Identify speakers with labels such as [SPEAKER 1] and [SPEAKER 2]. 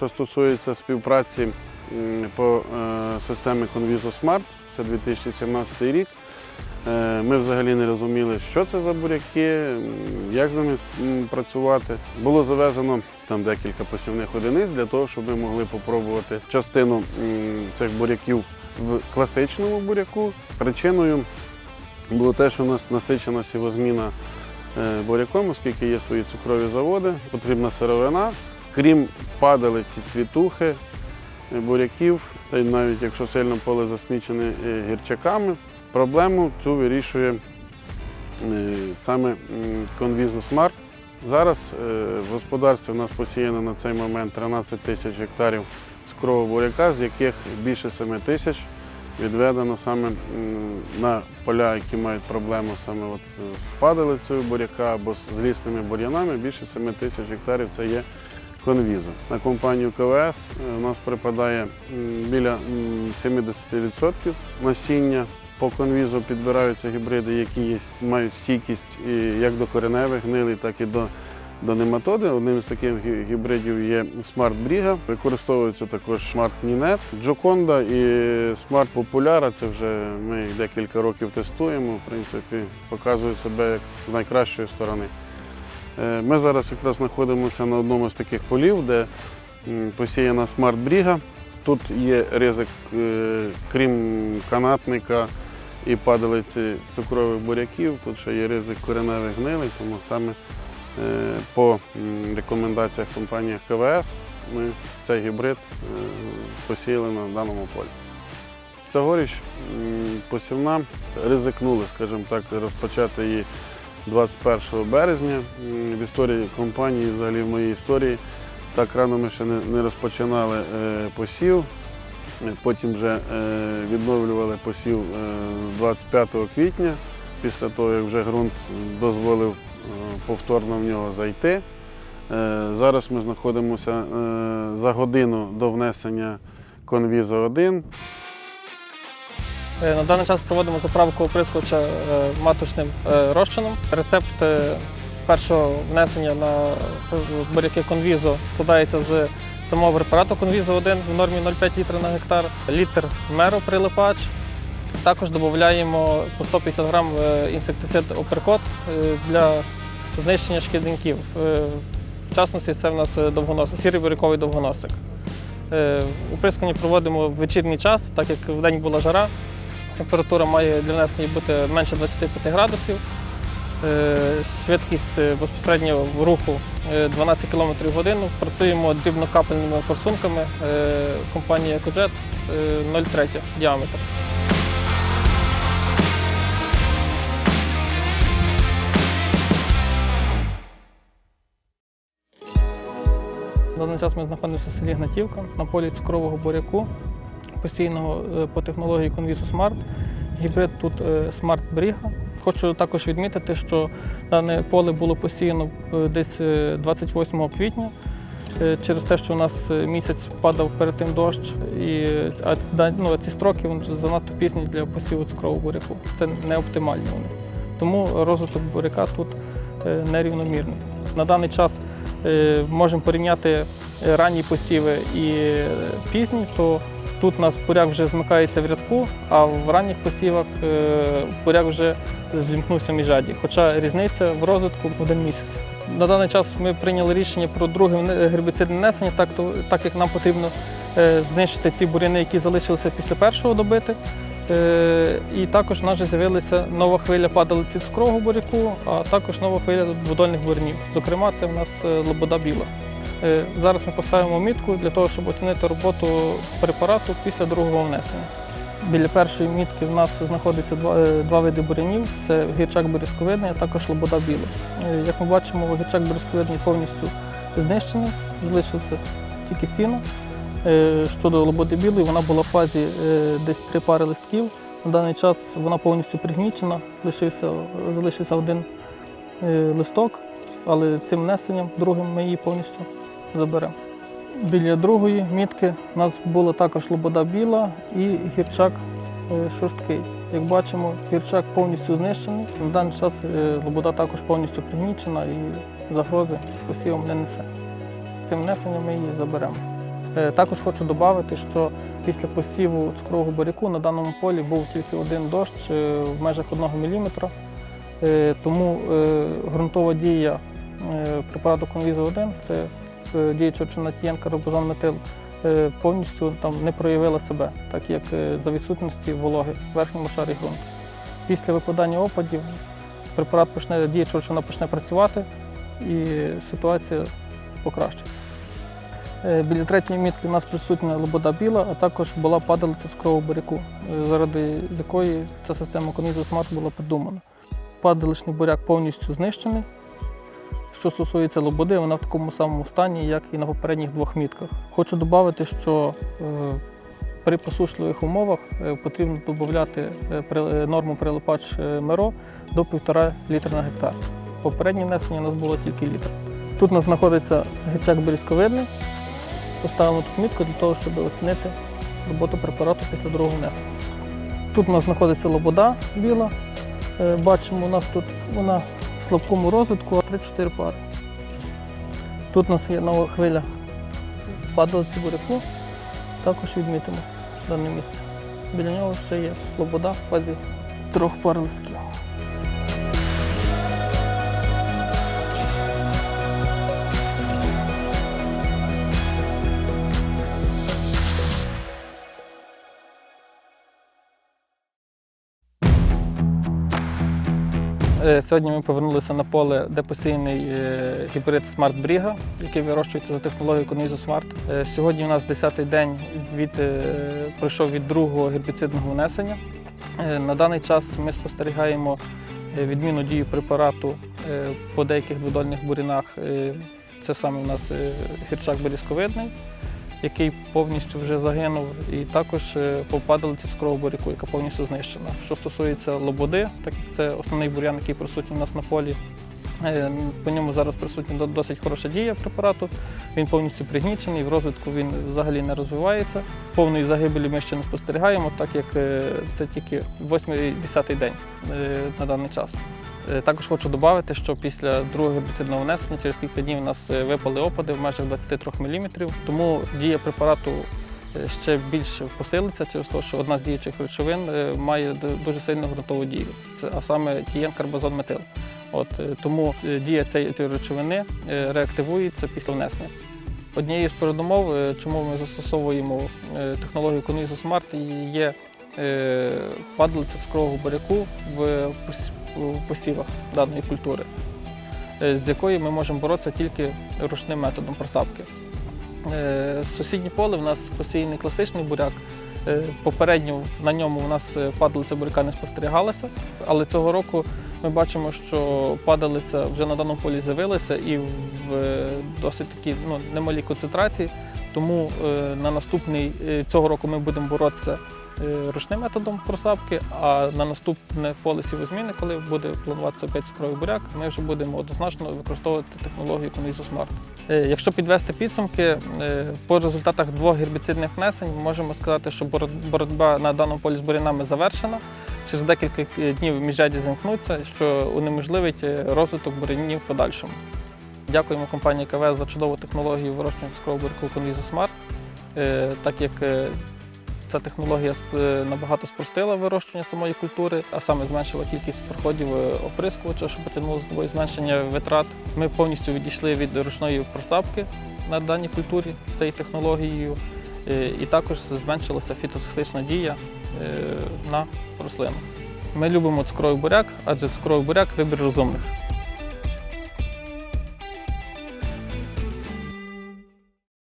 [SPEAKER 1] Що стосується співпраці по е, системі Conviso Smart, це 2017 рік. Е, Ми взагалі не розуміли, що це за буряки, як з ними працювати. Було завезено там декілька посівних одиниць для того, щоб ми могли попробувати частину цих буряків в класичному буряку. Причиною було те, що у нас насичена сівозміна е, буряком, оскільки є свої цукрові заводи, потрібна сировина. Крім падалиці, цвітухи, е, буряків, та й навіть якщо сильно поле засмічене е, гірчаками, проблему цю вирішує е, саме Conviso Smart. Зараз в господарстві у нас посіяно на цей момент 13 тисяч гектарів цукрового буряка, з яких більше 7 тисяч відведено саме на поля, які мають проблему саме от з падалицею буряка або з злісними бур'янами. Більше 7 тисяч гектарів це є конвізу. На компанію КВС е, у нас припадає біля 70% насіння. По конвізу підбираються гібриди, які є, мають стійкість як до кореневих гнилий, так і до, до нематоди. Одним із таких гібридів є Smart Briga. Використовується також Smart Ninet, Joconda і Smart Populara. Це вже ми їх декілька років тестуємо. В принципі, показує себе як з найкращої сторони. Е, Ми зараз якраз знаходимося на одному з таких полів, де посіяна Briga. Тут є ризик, е, крім канатника і падалиці цукрових буряків, тут ще є ризик кореневих гнилей, тому саме е, по рекомендаціях компанії КВС ми цей гібрид посіяли на даному полі. Цьогоріч посівна ризикнули, скажімо так, розпочати її 21 березня. В історії компанії, взагалі в моїй історії, так рано ми ще не, розпочинали е, посів. Е, Потім вже е, відновлювали посів е, 25 квітня, після того, як вже ґрунт дозволив е, повторно в нього зайти. Е, Зараз ми знаходимося е, за годину до внесення конвіза 1.
[SPEAKER 2] Е, На даний час проводимо заправку оприскувача е, маточним е, розчином. Рецепт першого внесення на буряки конвізо складається з самого препарату конвізо 1 в нормі 0,5 літра на гектар, літр меро прилипач. Також додаємо по 150 грам інсектицид оперкот для знищення шкідників. В частності це в нас довгоносик, сірий буряковий довгоносик. Оприскування проводимо в вечірній час, так як в день була жара. Температура має для внесення бути менше 25 градусів. Е, Швидкість е, безпосередньо в руху е, 12 км в годину. Працюємо дрібнокапельними форсунками е, компанії EcoJet е, 0,3 діаметр. На даний час ми знаходимося в селі Гнатівка на полі цукрового буряку, постійного е, по технології Conviso Smart. Гібрид тут е, Smart Briga. Хочу також відмітити, що дане поле було посіяно е, десь е, 28 квітня. Через те, що у нас місяць падав перед тим дощ, і а ну, ці строки вони занадто пізні для посіву цукрового буряку. Це не оптимальні вони. Тому розвиток буряка тут нерівномірний. На даний час можемо порівняти ранні посіви і пізні, то тут у нас буряк вже змикається в рядку, а в ранніх посівах е, буряк вже зімкнувся міжаді. Хоча різниця в розвитку один місяць. На даний час ми прийняли рішення про друге гербіцидне внесення, так, то, так як нам потрібно е, знищити ці буряни, які залишилися після першого добити. Е, І також в нас з'явилася нова хвиля падалиці цукрового буряку, а також нова хвиля дводольних бурнів. Зокрема, це в нас лобода біла. Е, Зараз ми поставимо мітку для того, щоб оцінити роботу препарату після другого внесення. Біля першої мітки в нас знаходиться два, е, два види бурянів: це гірчак березковидний, а також лобода біла. Е, Як ми бачимо, гірчак березковидний повністю знищений, залишився тільки сіно. Щодо лободи білої, вона була в фазі десь три пари листків. На даний час вона повністю пригнічена, лишився, залишився один листок, але цим внесенням другим ми її повністю заберемо. Біля другої мітки у нас була також лобода біла і гірчак е, шорсткий. Як бачимо, гірчак повністю знищений. На даний час е, лобода також повністю пригнічена і загрози посівом не несе. Цим внесенням ми її заберемо. Е, Також хочу додати, що після посіву цукрового буряку на даному полі був тільки один дощ в межах 1 мм. Тому ґрунтова дія препарату Конвізо 1 це е, діюча речовина тієнка робозон метил, е, повністю там не проявила себе, так як е, за відсутності вологи в верхньому шарі ґрунту. Після випадання опадів препарат почне діюча речовина почне працювати і ситуація покращиться. Біля третьої мітки у нас присутня лобода біла, а також була падалиця цукрового буряку, заради якої ця система Конвізо Смарт була придумана. Падаличний буряк повністю знищений. Що стосується лободи, вона в такому самому стані, як і на попередніх двох мітках. Хочу додати, що е, при посушливих умовах е, потрібно додати е, норму прилипач МЕРО до 1,5 літра на гектар. Попереднє внесення у нас було тільки літр. Тут у нас знаходиться гичак берізковидний. Поставимо тут мітку для того, щоб оцінити роботу препарату після другого внесення. Тут у нас знаходиться лобода біла. Бачимо, у нас тут вона слабкому розвитку 3-4 пари. Тут у нас є нова хвиля падалиці буряку. Також відмітимо дане місце. Біля нього ще є лобода в фазі трьох пар листків. Сьогодні ми повернулися на поле, де посіяний е, гібрид Smart Бріга, який вирощується за технологією Conviso Smart. Е, Сьогодні у нас 10-й день від, е, пройшов від другого гербіцидного внесення. Е, На даний час ми спостерігаємо е, відмінну дію препарату е, по деяких дводольних бурінах. Е, Це саме у нас е, гірчак берізковидний, який повністю вже загинув, і також е, по падалиці цукрового буряку, яка повністю знищена. Що стосується лободи, так як це основний бур'ян, який присутній у нас на полі. е, По ньому зараз присутня досить хороша дія препарату. Він повністю пригнічений, в розвитку він взагалі не розвивається. Повної загибелі ми ще не спостерігаємо, так як е, це тільки 8-10 день на даний час. Е, Також хочу додати, що після другого гербіцидного внесення через кілька днів у нас е, випали опади в межах 23 мм, тому дія препарату е, ще більше посилиться через те, що одна з діючих речовин має дуже сильну ґрунтову дію, а саме тієн карбозон метил. От, тому дія цієї речовини реактивується після внесення. Однією з передумов, чому ми застосовуємо технологію Conviso Smart, є е, падалиця цукрового буряку в посівах даної культури, е, з якою ми можемо боротися тільки ручним методом просапки. Е, Сусіднє поле в нас посіяний класичний буряк. Попередньо на ньому у нас падалиця буряка не спостерігалася, але цього року ми бачимо, що падалиця вже на даному полі з'явилася і в досить такі ну, немалі концентрації. Тому на наступний цього року ми будемо боротися ручним методом просапки, а на наступне поле сівозміни, коли буде плануватися опять цукровий буряк, ми вже будемо однозначно використовувати технологію Conviso Smart. Е, Якщо підвести підсумки, е, по результатах двох гербіцидних внесень можемо сказати, що боротьба на даному полі з бурянами завершена. Через декілька е, днів міжряді замкнуться, що унеможливить е, розвиток бурянів в подальшому. Дякуємо компанії КВС за чудову технологію вирощування цукрового буряку Smart, е, так як е, ця технологія е, набагато спростила вирощування самої культури, а саме зменшила кількість проходів е, оприскувача, що потягнуло зменшення витрат. Ми повністю відійшли від ручної просапки на даній культурі цією технологією, е, і також зменшилася фітотоксична дія на рослину. Ми любимо цукровий буряк, адже цукровий буряк вибір розумних.